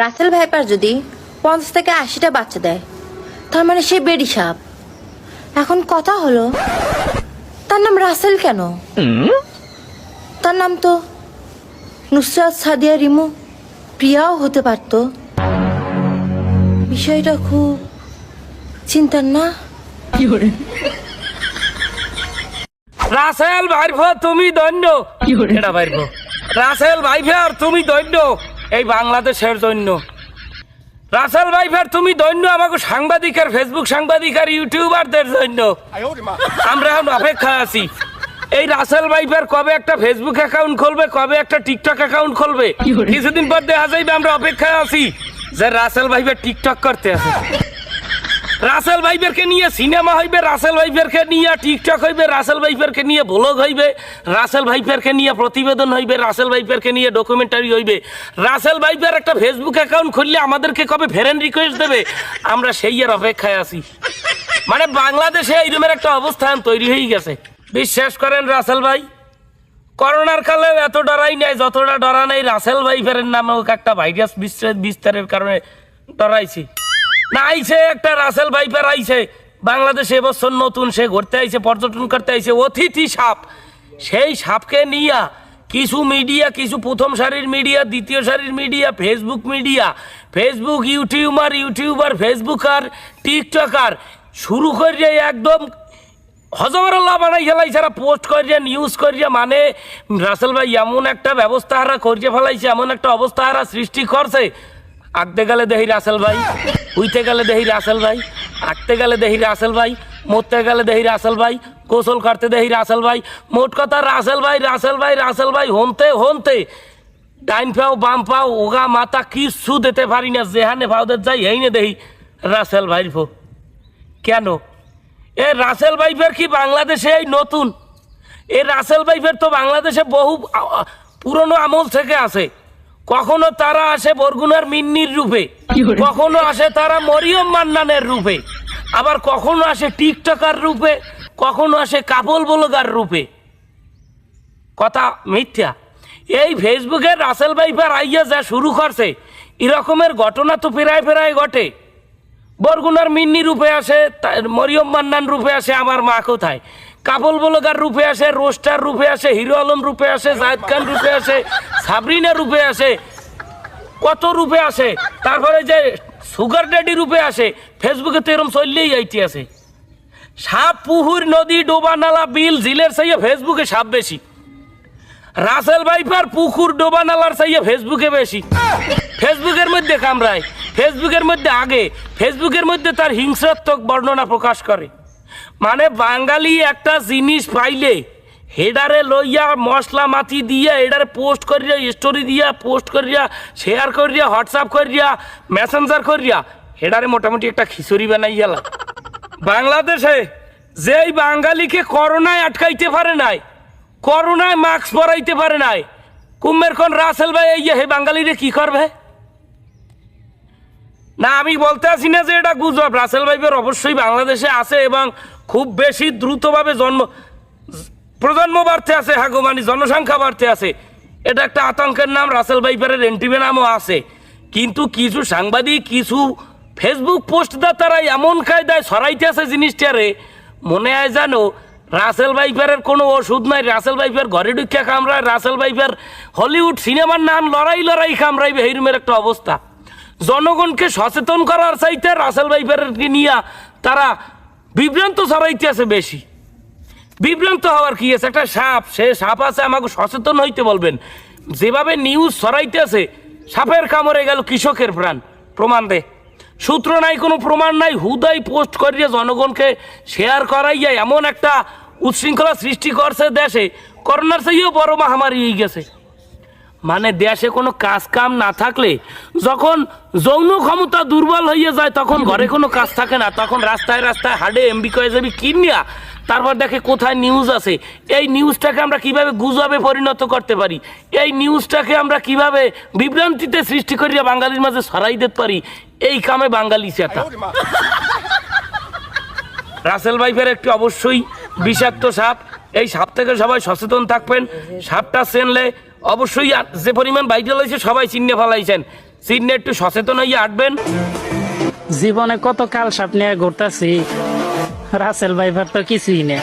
Russell viper যদি পঞ্চাশ থেকে আশিটা বাচ্চা দেয় তার মানে সে বেডি সাপ। এখন কথা হলো তার নাম রাসেল কেন? তার নাম তো নুসরাত সাদিয়া রিমু প্রিয়াও হতে পারত। বিষয়টা খুব চিন্তার না? রাসেল ভাইফ তুমি ভাইফ। রাসেল ভাইফার তুমি দৈন্য। এই বাংলাদেশের জন্য। রাসেল ভাইফার তুমি দৈন্য আমাকে সাংবাদিক আর ফেসবুক সাংবাদিক আর ইউটিউবারদের জন্য আমরা এখন অপেক্ষা আছি। এই রাসেল ভাইফার কবে একটা ফেসবুক অ্যাকাউন্ট খুলবে কবে একটা টিকটক অ্যাকাউন্ট খুলবে? কিছুদিন পর দেখা যাইবে আমরা অপেক্ষায় আছি যে রাসেল ভাইফার টিকটক করতে আছে রাসেল ভাইবেরকে নিয়ে সিনেমা হইবে, রাসেল ভাইবেরকে নিয়ে টিকটক হইবে, রাসেল ভাইবেরকে নিয়ে ব্লগ হইবে, রাসেল ভাইবেরকে নিয়ে প্রতিবেদন হইবে, রাসেল ভাইবেরকে নিয়ে ডকুমেন্টারি হইবে। রাসেল ভাইবের একটা ফেসবুক অ্যাকাউন্ট খুললে আমাদেরকে কবে ফেরেন রিকোয়েস্ট দেবে? আমরা সেই এর অপেক্ষায় আছি। মানে বাংলাদেশে এইরকমের একটা অবস্থান তৈরি হয়ে গেছে। বিশ্বাস করেন রাসেল ভাই, করোনার কালে এত ডরাই নাই, যতটা ডরা নাই, রাসেল ভাইফের নামেও একটা ভাইরাস বিস্তার- বিস্তারের কারণে ডরাইছি। না, আইছে একটা রাসেল ভাইফার আইছে। বাংলাদেশে এবছর নতুন সে ঘুরতে আইছে, পর্যটন করতে আইছে, অতিথি সাপ। সেই সাপকে নিয়া কিছু মিডিয়া, কিছু প্রথম সারির মিডিয়া, দ্বিতীয় সারির media, Facebook media, Facebook YouTuber YouTuber, Facebooker, TikToker, শুরু করে একদম হজবরল্লাহ বানাই ফেলাইছে এরা পোস্ট করিয়া, নিউজ করিয়া মানে রাসেল ভাই এমন একটা ব্যবস্থা হারা করিয়ে ফেলাইছে, এমন একটা অবস্থা হারা সৃষ্টি করছে আঁকতে গেলে দেহি রাসেল ভাই, উইতে গেলে দেহি রাসেল ভাই, আঁকতে গেলে দেহি রাসেল ভাই, মরতে গেলে দেহি রাসেল ভাই, গোসল করতে দেহি রাসেল ভাই, মোট কথা রাসেল ভাই রাসেল ভাই রাসেল ভাই, হনতে হনতে। ডাইন পাও, বাম পাও ওগা মাথা কিচ্ছু দিতে পারি না, যেহানে ভাওদের যাই এই না দেহি রাসেল ভাইর ফো। কেন? এ রাসেল ভাইফের কি বাংলাদেশে এই নতুন? এ রাসেল ভাইফের তো বাংলাদেশে বহু পুরনো আমল থেকে আছে। কখনো তারা আসে বরগুনার মিন্নির রূপে কখনো আসে তারা মরিয়ম মান্নানের রূপে আবার কখনো আসে টিকটকার রূপে কখনো আসে কাপল বলগার রূপে। কথা মিথ্যা। এই ফেসবুকের রাসেল ভাইফার আইয়া যা শুরু করছে এরকমের ঘটনা তো প্রায় প্রায় ঘটে। বরগুনার মিন্নি রূপে আসে মরিয়ম মান্নান রূপে আসে, আমার মা কোথায়? কাবল বলগার রূপে আসে, রোস্টার রূপে আসে, হিরো আলম রূপে আসে জায়দ খান রূপে আসে, সাবরিনা রূপে আসে, কত রূপে আসে? তারপরে যে সুগার ড্যাডি রূপে আসে, ফেসবুকে তো এরম চললেই আইটি আছে। সাপ, পুহুর নদী, ডোবা নালা, বিল ঝিলের চাইয়ে ফেসবুকে সাপ বেশি। রাসেল ভাইপার, পুকুর, ডোবা নালার চাইয়ে ফেসবুকে বেশি। ফেসবুকের মধ্যে কামড়ায়। ফেসবুকের মধ্যে আগে, ফেসবুকের মধ্যে তার হিংসাত্মক বর্ণনা প্রকাশ করে। মানে বাঙালি একটা জিনিস পাইলে, হেডারে লইয়া মশলা মাতি দিয়া এডারে পোস্ট করিয়া স্টোরি দিয়া, পোস্ট করিয়া শেয়ার করিয়া হোয়াটসঅ্যাপ করিয়া মেসেঞ্জার করিয়া, হেডারে মোটামুটি একটা খিচুড়ি বানাই গেলাম বাংলাদেশে যেই বাঙালিকে করোনায় আটকাইতে পারে নাই, করোনায় মাস্ক পরাইতে পারে নাই কুম্মের কোন রাসেল ভাই এই হে বাঙালিরে কি করবে? না, আমি বলতে আসি না যে এটা গুজব। রাসেল ভাইবের অবশ্যই বাংলাদেশে আছে এবং খুব বেশি দ্রুতভাবে জন্ম প্রজন্ম বাড়তে আছে হাগো মানে জনসংখ্যা বাড়তে আছে। এটা একটা আতঙ্কের নাম, রাসেল ভাইপারের এন্টিভে নামও আছে। কিন্তু কিছু সাংবাদিক, কিছু ফেসবুক পোস্ট তারা এমন কায়দায় সরাইতে আছে জিনিসটারে, মনে হয় জানো, রাসেল ভাইপারের কোনো ওষুধ নাই। রাসেল ভাইপার ঘরে ঢুকিয়া কামড়ায়, রাসেল ভাইপার হলিউড সিনেমার নাম লড়াই লড়াই কামড়াইবে এইরমের একটা অবস্থা। জনগণকে সচেতন করার চাইতে রাসেল ভাইপারকে নিয়ে তারা বিভ্রান্ত ছড়াইতে আছে বেশি। বিভ্রান্ত হওয়ার কি আছে? একটা সাপ, সে সাপ আছে, আমাকে সচেতন হইতে বলবেন। যেভাবে নিউজ ছড়াইতেছে সাপের কামড়ে গেল কৃষকের প্রাণ। প্রমাণ দে। সূত্র নাই, কোনো প্রমাণ নাই। হুদাই পোস্ট করিয়ে জনগণকে শেয়ার করাইয়া এমন একটা উচ্ছৃঙ্খলা সৃষ্টি করছে দেশে। করোনার চেয়েও বড় মহামারী হয়ে গেছে। মানে দেশে কোনো কাজ কাম না থাকলে যখন যৌন ক্ষমতা দুর্বল হয়ে যায় তখন ঘরে কোনো কাজ থাকে না তখন রাস্তায় রাস্তায় হাডে এমবি কয়ে যাবি কিনিয়া তারপর দেখে কোথায় নিউজ আছে। এই নিউজটাকে আমরা কীভাবে গুজবে পরিণত করতে পারি? এই নিউজটাকে আমরা কীভাবে বিভ্রান্তিতে সৃষ্টি করিয়া বাঙালির মাঝে ছড়াই দিতে পারি? এই কামে বাঙালি চেতা রাসেল ভাইফের একটি অবশ্যই বিষাক্ত সাপ এই সাপ থেকে সবাই সচেতন থাকবেন। সাপটা চেনলে অবশ্যই যে পরিমাণ ভাইরাল হয়েছে সবাই চিহ্নে ফেলাইছেন। চিহ্নে একটু সচেতন হয়ে আটবেন জীবনে কত কাল সাপ নিয়ে ঘুরতেছি, রাসেল ভাইভার তো কিছুই নেই।